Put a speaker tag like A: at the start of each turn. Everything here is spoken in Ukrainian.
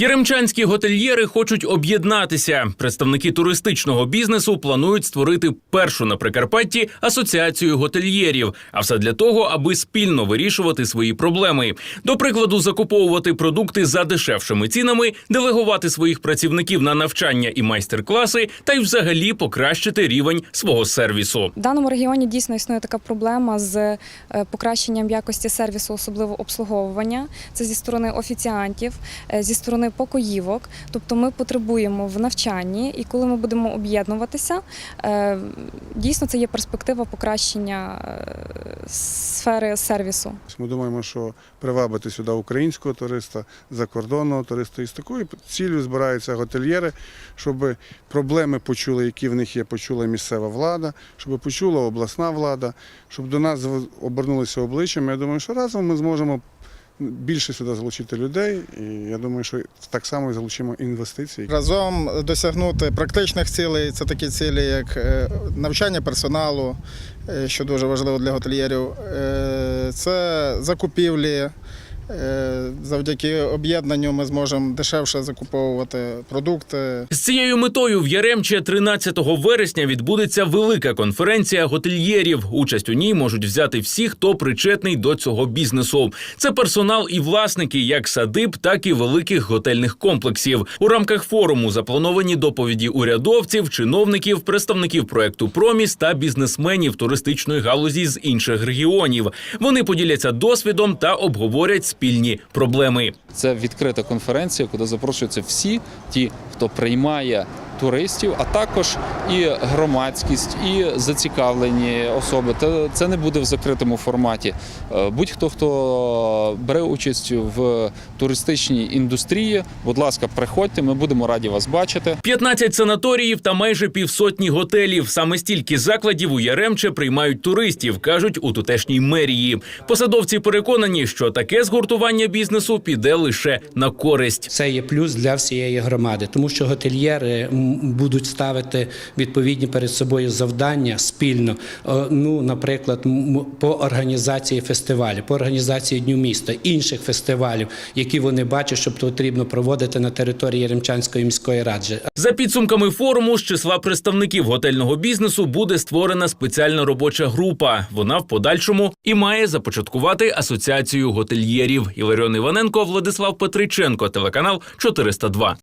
A: Яремчанські готельєри хочуть об'єднатися. Представники туристичного бізнесу планують створити першу на Прикарпатті асоціацію готельєрів. А все для того, аби спільно вирішувати свої проблеми. До прикладу, закуповувати продукти за дешевшими цінами, делегувати своїх працівників на навчання і майстер-класи, та й взагалі покращити рівень свого сервісу.
B: В даному регіоні дійсно існує така проблема з е, покращенням якості сервісу, особливо обслуговування. Це зі сторони офіціантів, е, зі сторони покоївок. Тобто ми потребуємо в навчанні, і коли ми будемо об'єднуватися, е, дійсно це є перспектива покращення е, сфери сервісу.
C: Ми думаємо, що привабити сюди українського туриста, закордонного туриста. І з такою цілею збираються готельєри, щоб проблеми почули, які в них є, почула місцева влада, щоб почула обласна влада, щоб до нас обернулися обличчям. Я думаю, що разом ми зможемо більше сюди залучити людей. І я думаю, що так само і залучимо інвестиції.
D: Разом досягнути практичних цілей це такі цілі, як е, навчання персоналу, е, що дуже важливо для готельєрів, е, це закупівлі. Е, Завдяки об'єднанню ми зможемо дешевше закуповувати продукти.
A: З цією метою в Яремче 13 вересня відбудеться велика конференція готельєрів. Участь у ній можуть взяти всі, хто причетний до цього бізнесу. Це персонал і власники як садиб, так і великих готельних комплексів. У рамках форуму заплановані доповіді урядовців, чиновників, представників проекту Проміс та бізнесменів туристичної галузі з інших регіонів. Вони поділяться досвідом та обговорять спільні проблеми.
E: Це відкрита конференція, куди запрошуються всі ті, хто приймає туристів, а також і громадськість, і зацікавлені особи. Та це не буде в закритому форматі. Е, Будь-хто, хто бере участь в туристичній індустрії, будь ласка, приходьте, ми будемо раді вас бачити.
A: 15 санаторіїв та майже півсотні готелів. Саме стільки закладів у Яремче приймають туристів, кажуть у тутешній мерії. Посадовці переконані, що таке згуртування бізнесу піде лише на користь.
F: Це є плюс для всієї громади, тому що готельєри будуть ставити відповідні перед собою завдання спільно. Е, Ну, наприклад, по організації фестивалів, по організації дню міста, інших фестивалів, які вони бачать, що потрібно проводити на території Яремчанської міської ради.
A: За підсумками форуму з числа представників готельного бізнесу буде створена спеціальна робоча група. Вона в подальшому і має започаткувати асоціацію готельєрів. Іларіон Іваненко, Владислав Петриченко, телеканал 402.